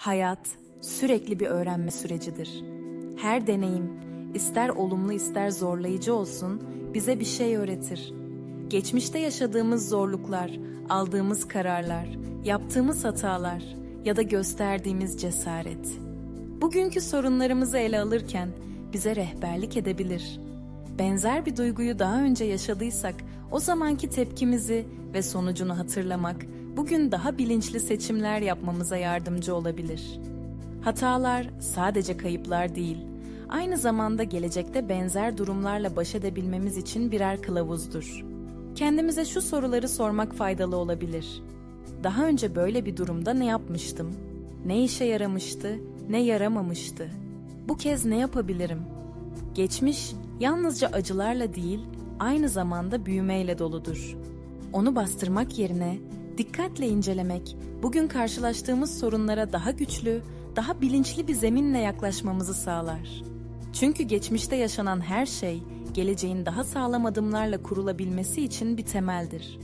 Hayat sürekli bir öğrenme sürecidir. Her deneyim, ister olumlu ister zorlayıcı olsun, bize bir şey öğretir. Geçmişte yaşadığımız zorluklar, aldığımız kararlar, yaptığımız hatalar ya da gösterdiğimiz cesaret. Bugünkü sorunlarımızı ele alırken bize rehberlik edebilir. Benzer bir duyguyu daha önce yaşadıysak o zamanki tepkimizi ve sonucunu hatırlamak bugün daha bilinçli seçimler yapmamıza yardımcı olabilir. Hatalar sadece kayıplar değil, aynı zamanda gelecekte benzer durumlarla baş edebilmemiz için birer kılavuzdur. Kendimize şu soruları sormak faydalı olabilir. Daha önce böyle bir durumda ne yapmıştım? Ne işe yaramıştı, ne yaramamıştı? Bu kez ne yapabilirim? Geçmiş yalnızca acılarla değil, aynı zamanda büyümeyle doludur. Onu bastırmak yerine dikkatle incelemek, bugün karşılaştığımız sorunlara daha güçlü, daha bilinçli bir zeminle yaklaşmamızı sağlar. Çünkü geçmişte yaşanan her şey, geleceğin daha sağlam adımlarla kurulabilmesi için bir temeldir.